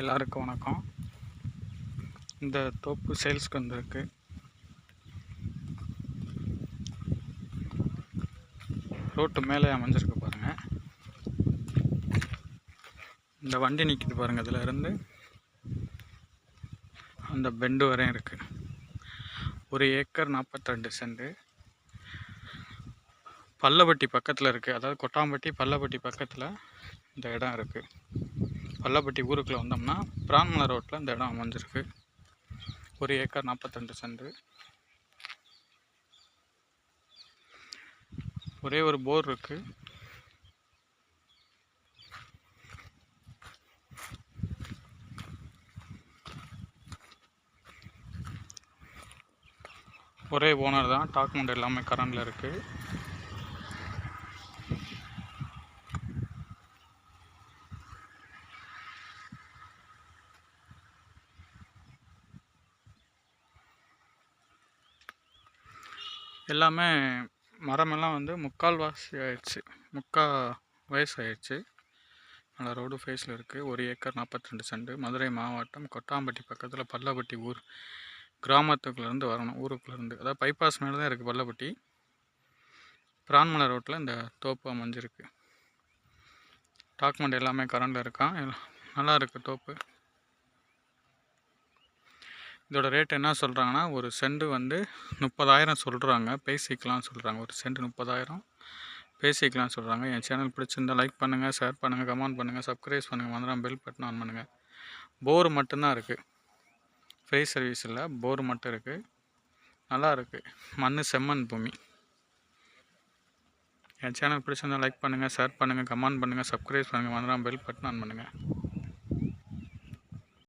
எல்லாருக்கும் வணக்கம். இந்த தோப்பு சேல்ஸ்க்கு வந்திருக்கு. ரோட்டு மேலே அமைஞ்சிருக்கு பாருங்கள் இந்த வண்டி நிற்கிது பாருங்கள் இதில் இருந்து. அந்த பெண்டு வரையும் இருக்குது ஒரு ஏக்கர் நாற்பத்திரெண்டு செண்டு பல்லப்பட்டி பக்கத்தில் இருக்குது அதாவது கொட்டாம்பட்டி பல்லப்பட்டி பக்கத்தில் இந்த இடம் இருக்குது பல்லப்பட்டி ஊருக்குள்ளே வந்தோம்னா பிரான்மலை ரோட்டில் இந்த இடம் அமைஞ்சிருக்கு. ஒரு ஏக்கர் நாற்பத்தெண்டு சென்று ஒரே ஒரு போர் இருக்கு. ஒரே ஓனர் தான் டாக்குமெண்ட் எல்லாமே கரண்டில் இருக்குது எல்லாமே மரமெல்லாம் வந்து முக்கால் வாசி ஆயிடுச்சு. முக்கால் வயசு ஆயிடுச்சு நல்லா ரோடு ஃபேஸில் இருக்குது ஒரு ஏக்கர் நாற்பத்தி ரெண்டு மதுரை மாவட்டம் கொட்டாம்பட்டி பக்கத்தில் பல்லப்பட்டி ஊர். கிராமத்துக்குள்ளேருந்து வரணும். ஊருக்குள்ளேருந்து. அதாவது பைபாஸ் மேலே தான் இருக்குது பல்லப்பட்டி. பிரான்மலை ரோட்டில் இந்த தோப்பு அமைஞ்சிருக்கு. டாக்குமெண்ட் எல்லாமே கரண்டில் இருக்கான் எல்லாம் நல்லா இருக்குது தோப்பு. இதோட ரேட் என்ன சொல்கிறாங்கன்னா ஒரு செண்டு வந்து முப்பதாயிரம் சொல்கிறாங்க பேசிக்கலாம் சொல்கிறாங்க ஒரு சென்ட் முப்பதாயிரம் பேசிக்கலாம் சொல்கிறாங்க என் சேனல் பிடிச்சிருந்தா லைக் பண்ணுங்கள் ஷேர் பண்ணுங்கள் கமெண்ட் பண்ணுங்கள் சப்ஸ்கிரைப் பண்ணுங்கள் மறந்துடாம பெல் பட்டன் ஆன் பண்ணுங்கள் போர் மட்டும்தான் இருக்குது ஃப்ரீ சர்வீஸ் இல்லை. போர் மட்டும் இருக்குது நல்லா இருக்குது மண் செம்மண் பூமி. என் சேனல் பிடிச்சிருந்தா லைக் பண்ணுங்கள் ஷேர் பண்ணுங்கள் கமெண்ட் பண்ணுங்கள் சப்ஸ்கிரைப் பண்ணுங்கள் மறந்துடாம பெல் பட்டன் ஆன் பண்ணுங்கள்